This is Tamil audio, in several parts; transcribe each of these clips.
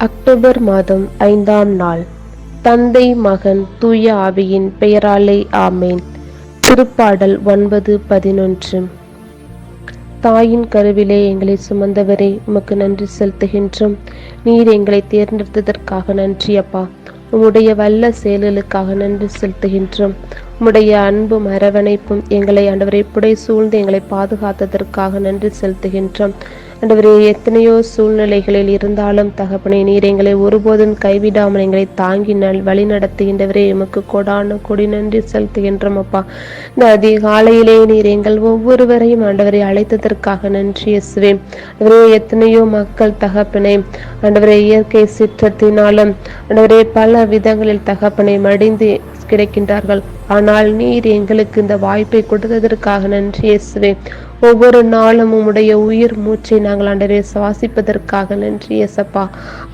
அக்டோபர் மாதம் ஐந்தாம் நாள். தந்தை மகன் தூய ஆவியின் பெயராலே ஆமேன். திருப்பாடல் ஒன்பது பதினொன்று. தாயின் கருவிலே எங்களை சுமந்தவரே உமக்கு நன்றி செலுத்துகின்றோம். நீர் எங்களை தேர்ந்தெடுத்ததற்காக நன்றி அப்பா. உம்முடைய வல்ல செயல்களுக்காக நன்றி செலுத்துகின்றோம். உம்முடைய அன்பும் அரவணைப்பும் எங்களை ஆண்டவரை புடை சூழ்ந்து எங்களை பாதுகாத்ததற்காக நன்றி செலுத்துகின்றோம். ஆண்டவரே எத்தனையோ சூழ்நிலைகளில் இருந்தாலும் தகப்பனே நீர் எங்களை ஒருபோதும் கைவிடாமல் எங்களை தாங்கினால் வழி நடத்துகின்றவரே எமக்கு கொடான கொடி நன்றி செலுத்துகின்றோம் அப்பா. இந்த அதிகாலையிலே நீர் எங்கள் ஒவ்வொருவரையும் ஆண்டவரை அழைத்ததற்காக நன்றி இயேசுவே. ஆண்டவரே எத்தனையோ மக்கள் தகப்பனை ஆண்டவரே இயற்கை சிற்றத்தினாலும் ஆண்டவரே பல விதங்களில் தகப்பனை மடிந்து கிடைக்கின்றார்கள். ஆனால் நீர் எங்களுக்கு இந்த வாய்ப்பை கொடுத்ததற்காக நன்றி இயேசுவே. ஒவ்வொரு நாளும் உம்முடைய உயிர் மூச்சை நாங்கள் ஆண்டவரே சுவாசிப்பதற்காக நன்றி இயேசப்பா.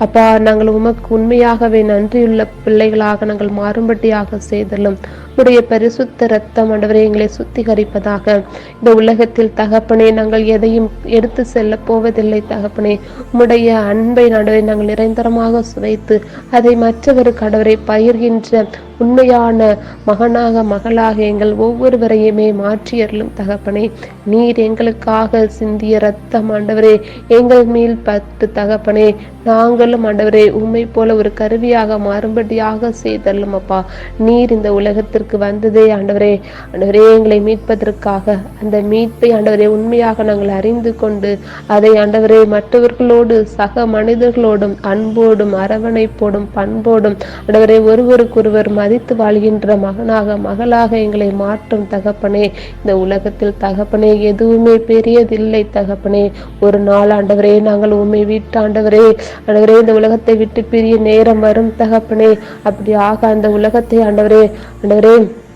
அப்பா நாங்கள் உமக்கு உண்மையாகவே நன்றியுள்ள பிள்ளைகளாக நாங்கள் மாறும்படியாக செய்தலும். உடைய பரிசுத்த ரத்தம் ஆண்டவரே எங்களை சுத்திகரிப்பதாக. இந்த உலகத்தில் தகப்பனே நாங்கள் எதையும் எடுத்து செல்ல போவதில்லை தகப்பனே. உம்முடைய அன்பை ஆண்டவரை நாங்கள் நிரந்தரமாக சுவைத்து அதை மற்றவருக்கு ஆண்டவரை பயிர்கின்ற உண்மையான மகனாக மகளாக எங்கள் ஒவ்வொருவரையுமே மாற்றியறலும் தகப்பனே. நீர் எங்களுக்காக சிந்திய ரத்தம் ஆண்டவரே எங்கள் மேல் பத்து தகப்பனே. நாங்களும் ஆண்டவரே உண்மை போல ஒரு கருவியாக மாறும்படியாக செய்தல்லும் அப்பா. நீர் இந்த உலகத்திற்கு வந்ததே ஆண்டவரே. ஆண்டவரே எங்களை மீட்பதற்காக. அந்த மீட்பை ஆண்டவரே உண்மையாக நாங்கள் அறிந்து கொண்டு அதை ஆண்டவரே மற்றவர்களோடு சக மனிதர்களோடும் அன்போடும் அரவணைப்போடும் பண்போடும் ஆண்டவரே ஒருவருக்கொருவர் மதித்து வாழ்கின்ற மகனாக மகளாக எங்களை மாற்றும் தகப்பனே. இந்த உலகத்தில் தகப்பனே எதுவுமே பெரியதில்லை தகப்பனே. ஒரு நாள் ஆண்டவரே நாங்கள் உண்மை வீட்டாண்டவரே ஆண்டவரே. இந்த உலகத்தை விட்டு பிரிய நேரம் வரும் தகப்பனே. அப்படி ஆக அந்த உலகத்தை ஆண்டவரே ஆண்டவரே eu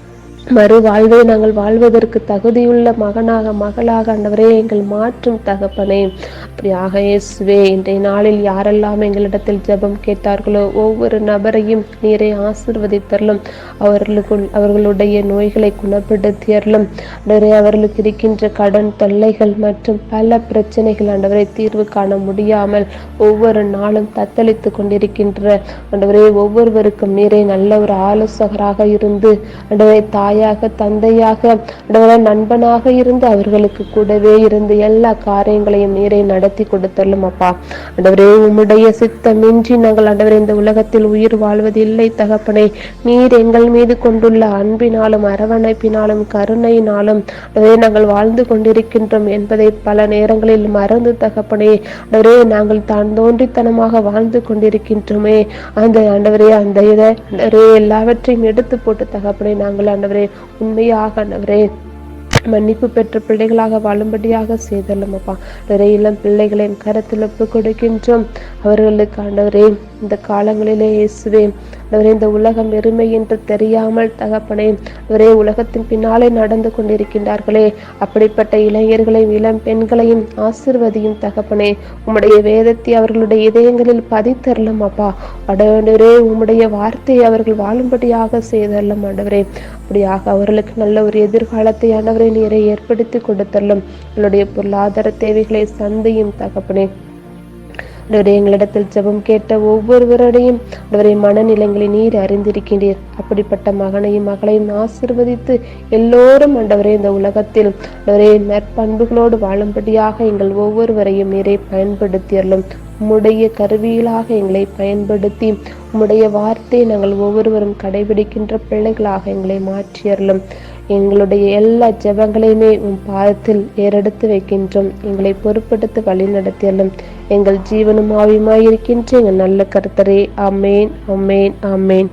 மறு வாழ்வை நாங்கள் வாழ்வதற்கு தகுதியுள்ள மகனாக மகளாக ஆண்டவரே எங்கள் மாற்றும் தகப்பனே. அப்படியாக இயேசுவே இன்றைய நாளில் யாரெல்லாம் எங்களிடத்தில் ஜெபம் கேட்டார்களோ ஒவ்வொரு நபரையும் நீரை ஆசிர்வதித்தரலும் அவர்களுக்குள் அவர்களுடைய நோய்களை குணப்படுத்தியறலும் ஆண்டவரே அவர்களுக்கு இருக்கின்ற கடன் தொல்லைகள் மற்றும் பல பிரச்சனைகள் ஆண்டவரை தீர்வு காண முடியாமல் ஒவ்வொரு நாளும் தத்தளித்து கொண்டிருக்கின்ற ஆண்டவரே ஒவ்வொருவருக்கும் நீரை நல்ல ஒரு ஆலோசகராக இருந்து ஆண்டவரை தாயாக தந்தையாக நண்பனாக இருந்து அவர்களுக்கு கூடவே இருந்து எல்லா காரியங்களையும் நீரை நடத்தி கொடுத்தலும் அப்பா. அண்டவரே உம்முடைய சித்தமின்றி நாங்கள் அண்டவரே இந்த உலகத்தில் உயிர் வாழ்வதில்லை தகப்பனை. நீர் எங்கள் மீது கொண்டுள்ள அன்பினாலும் அரவணைப்பினாலும் கருணையினாலும் ஆண்டவரே நாங்கள் வாழ்ந்து கொண்டிருக்கின்றோம் என்பதை பல நேரங்களில் மறந்து தகப்பனே. ஆண்டவரே நாங்கள் தான் தோன்றித்தனமாக வாழ்ந்து கொண்டிருக்கின்றோமே. அந்த ஆண்டவரே அந்த இதை எல்லாவற்றையும் எடுத்து போட்டு தகப்பனே நாங்கள் ஆண்டவரே உண்மையாக ஆண்டவரே மன்னிப்பு பெற்ற பிள்ளைகளாக வாழும்படியாக செய்தலும் அப்பா. நிறைய இளம் பிள்ளைகளின் கருத்தில் ஒப்பு கொடுக்கின்றோம். அவர்களுக்கு ஆண்டவரே இந்த காலங்களிலே இயேசுவே ஆண்டவரே இந்த உலகம் எருமை என்று தெரியாமல் தகப்பனே அவரே உலகத்தின் பின்னாலே நடந்து கொண்டிருக்கின்றார்களே. அப்படிப்பட்ட இளைஞர்களையும் இளம் பெண்களையும் ஆசிர்வதியும் தகப்பனே உம்முடைய வேதத்தை அவர்களுடைய இதயங்களில் பதித்தரலும் அப்பா. அடவரே உம்முடைய வார்த்தையை அவர்கள் வாழும்படியாக செய்தரலும் ஆண்டவரே. அப்படியாக அவர்களுக்கு நல்ல ஒரு எதிர்காலத்தை ஆண்டவரை நீரை ஏற்படுத்தி கொடுத்தரலும் அவளுடைய பொருளாதார தேவைகளை சந்தையும் தகப்பனே. ஆண்டவரே எங்களிடத்தில் ஜெபம் கேட்ட ஒவ்வொருவருடையும் ஆண்டவரே மனநிலைகளை நீர் அறிந்திருக்கின்றீர். அப்படிப்பட்ட மகனையும் மகளையும் ஆசிர்வதித்து எல்லோரும் ஆண்டவரே இந்த உலகத்தில் ஆண்டவரே நற்பண்புகளோடு வாழும்படியாக எங்கள் ஒவ்வொருவரையும் நீரை பயன்படுத்தியறலும் உம்முடைய கருவிகளாக எங்களை பயன்படுத்தி உம்முடைய வார்த்தையை நாங்கள் ஒவ்வொருவரும் கடைபிடிக்கின்ற பிள்ளைகளாக எங்களை மாற்றியறலும் எங்களுடைய எல்லா ஜெபங்களையுமே உன் பாதத்தில் ஏறெடுத்து வைக்கின்றோம். எங்களை பொறுப்படுத்தி வழி நடத்தியலும் எங்கள் ஜீவனும் ஆவியுமாயிருக்கின்ற எங்கள் நல்ல கருத்தரே. அமேன் அமேன் அமேன்